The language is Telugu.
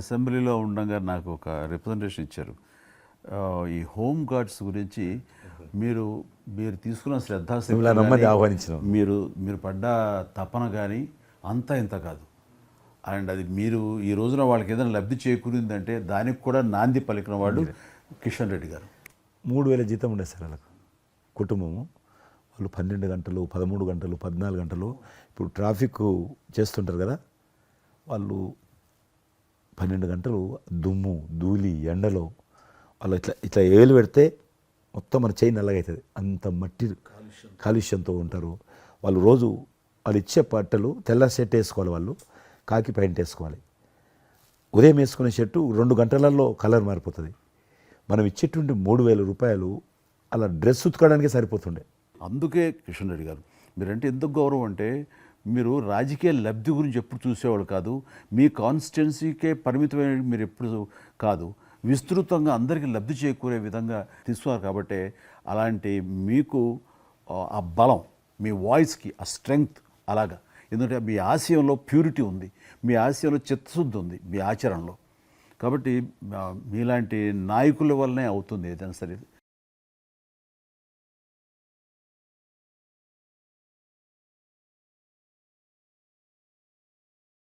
అసెంబ్లీలో ఉండగా నాకు ఒక రిప్రజెంటేషన్ ఇచ్చారు. ఈ హోమ్ గార్డ్స్ గురించి మీరు మీరు తీసుకున్న శ్రద్ధాశక్తి ఆహ్వానించినాం. మీరు మీరు పడ్డ తపన కానీ అంత ఇంత కాదు. అండ్ అది మీరు ఈ రోజున వాళ్ళకి ఏదైనా లబ్ధి చేకూరిందంటే దానికి కూడా నాంది పలికిన వాడు కిషన్ రెడ్డి గారు. మూడు వేల జీతం ఉండే సార్ వాళ్ళకు కుటుంబము. వాళ్ళు పన్నెండు గంటలు పదమూడు గంటలు పద్నాలుగు గంటలు ఇప్పుడు ట్రాఫిక్ చేస్తుంటారు కదా వాళ్ళు పన్నెండు గంటలు దుమ్ము ధూళి ఎండలో వాళ్ళు ఇట్లా ఇట్లా ఏలు పెడితే మొత్తం మన చేయి నల్లగవుతుంది అంత మట్టి కాలుష్యంతో. ఉంటారు. వాళ్ళు రోజు వాళ్ళు ఇచ్చే బట్టలు తెల్ల షర్ట్ వేసుకోవాలి వాళ్ళు కాకి ప్యాంట్ వేసుకోవాలి. ఉదయం వేసుకునే షర్టు రెండు గంటలలో కలర్ మారిపోతుంది. మనం ఇచ్చేటువంటి మూడు వేల రూపాయలు అలా డ్రెస్ ఉతకడానికి సరిపోతుండే. అందుకే కిషన్ రెడ్డి గారు మీరంటే ఎందుకు గౌరవం అంటే మీరు రాజకీయ లబ్ధి గురించి ఎప్పుడు చూసేవాళ్ళు కాదు మీ కాన్స్టిట్యున్సీకే పరిమితమైన మీరు ఎప్పుడు కాదు విస్తృతంగా అందరికీ లబ్ధి చేకూరే విధంగా తీసుకున్నారు కాబట్టి అలాంటి మీకు ఆ, బలం మీ వాయిస్కి ఆ స్ట్రెంగ్త్ అలాగా. ఎందుకంటే మీ ఆశయంలో ప్యూరిటీ ఉంది మీ ఆశయంలో చిత్తశుద్ధి ఉంది మీ ఆచరణలో. కాబట్టి మీలాంటి నాయకుల వల్లనే అవుతుంది ఏదైనా సరే.